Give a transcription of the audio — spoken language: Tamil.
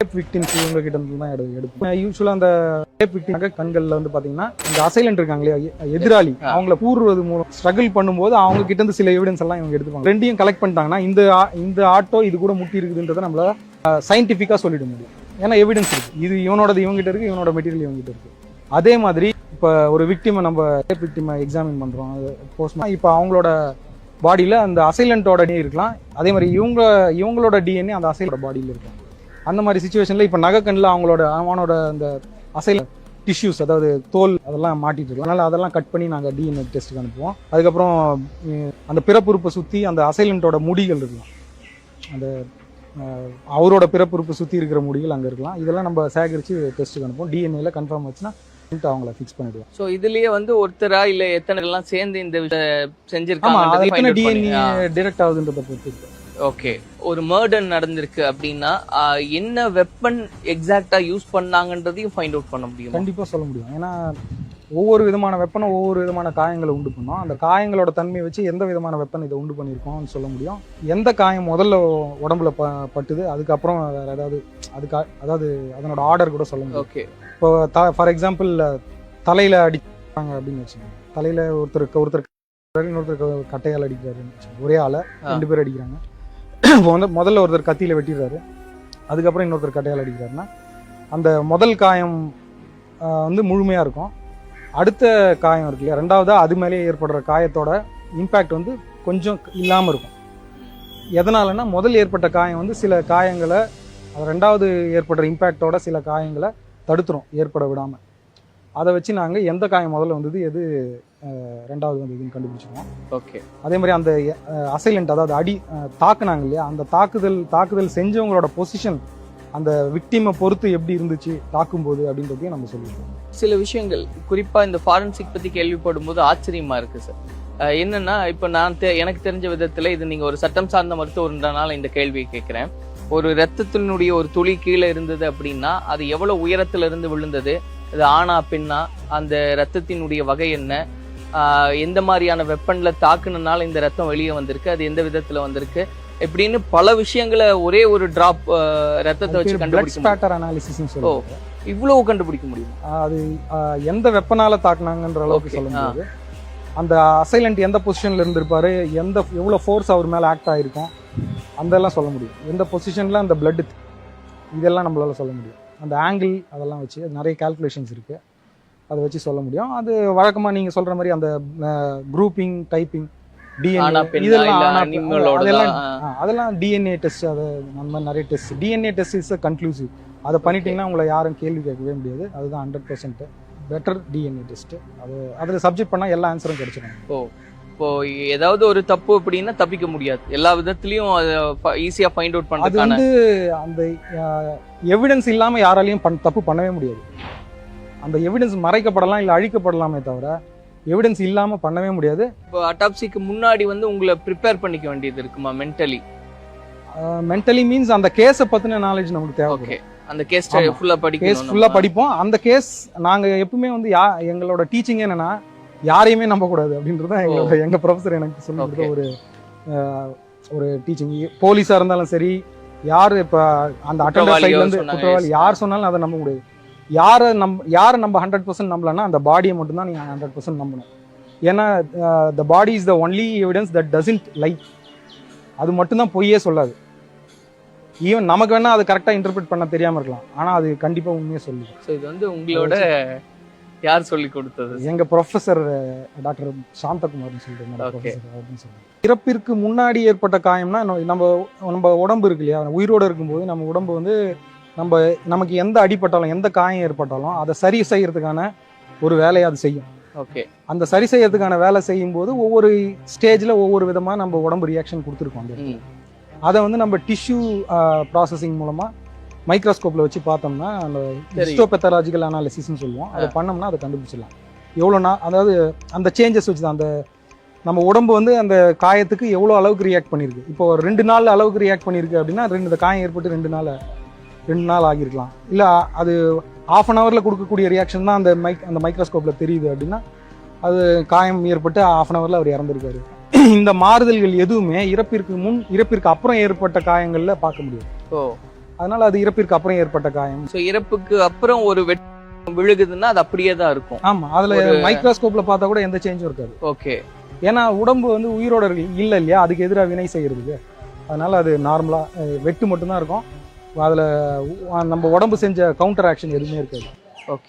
ரேப் விக்டிம்ஸ் இவங்க கிட்ட இருந்து தான் எடு எடுப்போம். யூஸ்வலாக அந்த ரேப் விக்டிம் கண்களில் வந்து பார்த்தீங்கன்னா இந்த அசைலண்ட் இருக்காங்க இல்லையா எதிராளி. அவங்கள கூறுவது மூலம் ஸ்ட்ரகிள் பண்ணும்போது அவங்க கிட்ட இருந்து சில எவிடன்ஸ் எல்லாம் இவங்க எடுத்துப்பாங்க. ரெண்டையும் கலெக்ட் பண்ணிட்டாங்கன்னா இந்த இந்த ஆட்டோ இது கூட முட்டி இருக்குதுன்றதை நம்மளால சயின்டிஃபிக்காக சொல்லிட முடியும். ஏன்னா எவிடன்ஸ் இருக்கு. இது இவனோடது இவங்ககிட்ட இருக்கு இவனோட மெட்டீரியல் இவங்ககிட்ட இருக்கு. அதே மாதிரி இப்போ ஒரு விக்டிமை நம்ம ரேப் விக்டிமை எக்ஸாமின் பண்ணுறோம் அது போஸ்ட் இப்போ அவங்களோட பாடியில் அந்த அசைலண்ட்டோட DNA இருக்கலாம். அதே மாதிரி இவங்க இவங்களோட டிஎன்ஏ அந்த அசைலோட பாடியில் இருக்கும் அந்த மாதிரி சுச்சுவேஷனில் இப்போ நகைக்கண்ணில் அவங்களோட அவனோட அந்த அசைல டிஷ்யூஸ் அதாவது தோல் அதெல்லாம் மாட்டிட்டு இருக்கலாம் அதனால அதெல்லாம் கட் பண்ணி நாங்கள் டிஎன்ஏ டெஸ்ட்டுக்கு அனுப்புவோம். அதுக்கப்புறம் அந்த பிறப்புறுப்பை சுற்றி அந்த அசைலண்ட்டோட முடிகள் இருக்கலாம். அந்த அவரோட பிறப்புறுப்பு சுற்றி இருக்கிற முடிகள் அங்கே இருக்கலாம். இதெல்லாம் நம்ம சேகரித்து டெஸ்ட்டுக்கு அனுப்புவோம். டிஎன்ஏல கன்ஃபார்ம் ஆச்சுன்னா அவங்கள ஃபிக்ஸ் பண்ணிடுவோம். சோ இதுலயே வந்து ஒருத்தரா இல்ல எத்தனை எல்லாம் சேர்ந்து இந்த அது எத்தனை செஞ்சிருக்காங்க டிஎன்ஏ டிரெக்ட் ஆகுதுன்றத பொறுத்து ஓகே ஒரு மர்டர் நடந்திருக்கு அப்படின்னா என்ன வெப்பன் எக்ஸாக்டா யூஸ் பண்ணாங்கன்றதையும் ஃபைண்ட் அவுட் பண்ண முடியும்? கண்டிப்பா சொல்ல முடியும். ஏன்னா ஒவ்வொரு விதமான வெப்பனும் ஒவ்வொரு விதமான காயங்களை உண்டு பண்ணும். அந்த காயங்களோட தன்மையை வச்சு எந்த விதமான வெப்பன் இதை உண்டு பண்ணியிருக்கோம்னு சொல்ல முடியும். எந்த காயம் முதல்ல உடம்புல ப பட்டுது அதுக்கப்புறம் வேற ஏதாவது அதுக்கு அதாவது அதனோட ஆர்டர் கூட சொல்ல முடியும். ஓகே இப்போ த ஃபார் எக்ஸாம்பிள் தலையில அடிப்பாங்க அப்படின்னு வச்சுக்கோங்க. தலையில ஒருத்தருக்கு ஒருத்தர் இன்னொருத்தர் கட்டையால் அடிக்கிறாருன்னு. ஒரே ஆளை. ரெண்டு பேர் அடிக்கிறாங்க. இப்போ வந்து முதல்ல ஒருத்தர் கத்தியில் வெட்டிடுறாரு. அதுக்கப்புறம் இன்னொருத்தர் கட்டையால் அடிக்கிறாருன்னா அந்த முதல் காயம் வந்து முழுமையாக இருக்கும். அடுத்த காயம் இருக்கு இல்லையா? ரெண்டாவதாக அது மேலேயே ஏற்படுற காயத்தோட இம்பேக்ட் வந்து கொஞ்சம் இல்லாமல் இருக்கும். எதனாலன்னா முதல் ஏற்பட்ட காயம் வந்து சில காயங்களை ரெண்டாவது ஏற்படுற இம்பேக்டோட சில காயங்களை தடுத்துரும் ஏற்பட விடாமல் அதை வச்சு நாங்க எந்த காயம் முதல்ல வந்தது எது ரெண்டாவது வந்ததுன்னு கண்டுபிடிச்சிருவோம் ஓகே. அதே மாதிரி அந்த அசைலண்ட் அதாவது அடி தாக்குனாங்க இல்லையா அந்த தாக்குதல் தாக்குதல் செஞ்சவங்களோட பொசிஷன் அந்த விக்டிமை பொறுத்து எப்படி இருந்துச்சு தாக்கும்போது அப்படின்றதையும் நம்ம சொல்லிடுவோம் சில விஷயங்கள் குறிப்பா இந்த ஃபாரன்சிக் பத்தி கேள்விப்படும் போது ஆச்சரியமா இருக்கு சார் என்னன்னா இப்ப நான் தெ- எனக்கு தெரிஞ்ச விதத்துல இது நீங்க ஒரு சட்டம் சார்ந்த மருத்துவர்ன்றனால இந்த கேள்வியை கேட்கிறேன். ஒரு ரத்தத்தினுடைய ஒரு துளி கீழே இருந்தது அப்படின்னா அது எவ்வளவு உயரத்துல இருந்து விழுந்தது அது ஆணா பெண்ணா அந்த ரத்தத்தினுடைய வகை என்ன? எந்த மாதிரியான வெப்பன்ல தாக்குனனால இந்த ரத்தம் வெளியே வந்திருக்கு? அது எந்த விதத்துல வந்திருக்கு? இப்படின்னு பல விஷயங்களை ஒரே ஒரு டிராப் ரத்தத்தை வச்சு பிளட் அனாலிசிஸ்னு சொல்லுவாங்க. இவ்வளவு கண்டுபிடிக்க முடியும். அது எந்த வெப்பனால தாக்குனாங்கன்ற அளவுக்கு சொல்ல முடியாது அந்த அசைலண்ட் எந்த பொசிஷன்ல இருந்திருப்பாரு? எந்த எவ்வளவு ஃபோர்ஸ் அவர் மேல ஆக்ட் ஆயிருக்கும்? அதெல்லாம் சொல்ல முடியும். எந்த பொசிஷன்ல அந்த blood இதெல்லாம் நம்மளால சொல்ல முடியும். அந்த ஆங்கிள் அதெல்லாம் வச்சு அது நிறைய கால்குலேஷன்ஸ் இருக்கு. அதை வச்சு சொல்ல முடியும். அது வழக்கமா நீங்க சொல்ற மாதிரி அந்த குரூப்பிங் டைப்பிங் டிஎன்ஏ இதெல்லாம் அதெல்லாம் அதெல்லாம் டிஎன்ஏ டெஸ்ட் அது அந்த மாதிரி நிறைய test DNA test is conclusive அதை பண்ணிட்டீங்கன்னா உங்களை யாரும் கேள்வி கேட்கவே முடியாது. அதுதான் hundred percent better DNA test அது அதில் சப்ஜெக்ட் பண்ணால் எல்லா ஆன்சரும் கிடைச்சிடும் இப்போ ஏதாவது ஒரு தப்பு அப்படின்னா தப்பிக்க முடியாது. எல்லா விதத்திலயும் ஈஸியா ஃபைண்ட் அவுட் பண்றதுக்கான வந்து அந்த எவிடன்ஸ் இல்லாமல் யாராலையும் தப்பு பண்ணவே முடியாது. அந்த எவிடன்ஸ் மறைக்கப்படலாம் இல்லை அழிக்கப்படலாமே தவிர எவிடன்ஸ் இல்லாமல் பண்ணவே முடியாது. இப்போ அட்டாப்சிக்கு முன்னாடி வந்து உங்களை ப்ரிப்பேர் பண்ணிக்க வேண்டியது இருக்குமா மென்டலி மென்டலி மீன்ஸ் அந்த கேஸை பற்றின நாலேஜ் நமக்கு தேவைப்படும். ஓகே அந்த கேஸ். ஃபுல்லா கேஸ் படிக்கணும் ஃபுல்லாக நம்ம. படிப்போம். அந்த கேஸ் நாங்கள் எப்பவுமே வந்து யா எங்களோட டீச்சிங் என்னன்னா யாரையுமே நம்பக்கூடாது அப்படின்றது தான் எங்களோட எங்க ப்ரொஃபஸர் எனக்கு சொல்லி. ஒரு ஒரு டீச்சிங் போலீஸாக இருந்தாலும் சரி யார் இப்போ அந்த அட்டண்டர் சைட்லேருந்து குற்றவாளி. யார் சொன்னாலும் அதை நம்ப முடியாது. யாரை நம்ப யாரை நம்ம ஹண்ட்ரட் பர்சன்ட் நம்பலன்னா அந்த பாடியை மட்டும்தான் நீங்கள் ஹண்ட்ரட் பர்சன்ட் நம்பணும். ஏன்னா the body is the only evidence that doesn't lie அது மட்டும்தான் பொய்யே சொல்லாது. ஈவன் நமக்கு வேணா அது கரெக்டாக இன்டர்பிரட் பண்ண தெரியாம இருக்கலாம். ஆனா அது கண்டிப்பா உண்மையை சொல்லி So இது வந்து உங்களோட யார் சொல்லி கொடுத்தது? எங்க ப்ரொஃபசர் டாக்டர் சாந்தகுமார்னு சொல்லிட்டு இறப்பிற்கு முன்னாடி ஏற்பட்ட காயம்னா நம்ம நம்ம உடம்பு இருக்கு இல்லையா? உயிரோட இருக்கும்போது நம்ம உடம்பு வந்து நம்ம நமக்கு எந்த அடிபட்டாலும் எந்த காயம் ஏற்பட்டாலும் அதை சரி செய்யறதுக்கான ஒரு வேலையை அது செய்யும். ஓகே அந்த சரி செய்யறதுக்கான வேலை செய்யும் போது ஒவ்வொரு ஸ்டேஜ்ல ஒவ்வொரு விதமா நம்ம உடம்பு ரியாக்ஷன் கொடுத்துருக்கோம். அதை வந்து நம்ம டிஷ்யூ ப்ராசஸிங் மூலமா மைக்ரோஸ்கோப்ல வச்சு பார்த்தோம்னா அந்த. ஹிஸ்டோபெத்தலாஜிக்கல் அனாலிசிஸ்னு சொல்லுவோம். அதை பண்ணோம்னா அதை கண்டுபிடிச்சிடலாம். எவ்வளோ நா அதாவது அந்த சேஞ்சஸ் வச்சு தான் அந்த நம்ம உடம்பு வந்து அந்த காயத்துக்கு எவ்வளோ அளவுக்கு ரியாக்ட் பண்ணியிருக்கு இப்போ ஒரு ரெண்டு நாள் அளவுக்கு ரியாக்ட் பண்ணியிருக்கு அப்படின்னா ரெண்டு இந்த காயம் ஏற்பட்டு ரெண்டு நாள் ரெண்டு நாள் ஆகியிருக்கலாம். இல்லை அது ஆஃப் அன் ஹவரில் கொடுக்கக்கூடிய ரியாக்ஷன் தான் அந்த மைக் அந்த மைக்ரோஸ்கோப்பில் தெரியுது அப்படின்னா அது காயம் ஏற்பட்டு ஆஃப் அன் ஹவரில் அவர் இறந்துருக்காரு. இந்த மாறுதல்கள் எதுவுமே இறப்பிற்கு முன் இறப்பிற்கு அப்புறம் ஏற்பட்ட காயங்களில் பார்க்க முடியாது. ஓ. அதனால அது இறப்பிற்கு அப்புறம் ஏற்பட்ட காயம். ஸோ இறப்புக்கு அப்புறம் ஒரு வெட் விழுகுதுன்னா அது அப்படியே தான் இருக்கும். ஆமா அதுல மைக்ரோஸ்கோப்ல பார்த்தா கூட எந்த சேஞ்சும் இருக்காது. ஓகே ஏன்னா உடம்பு வந்து உயிரோட இல்ல இல்லையா? அதுக்கு எதிராக வினை செய்யறதுக்கு. அதனால அது நார்மலா வெட்டு மட்டும்தான் இருக்கும். அதுல நம்ம உடம்பு செஞ்ச கவுண்டர் ஆக்ஷன் எதுவுமே இருக்காது. ஓகே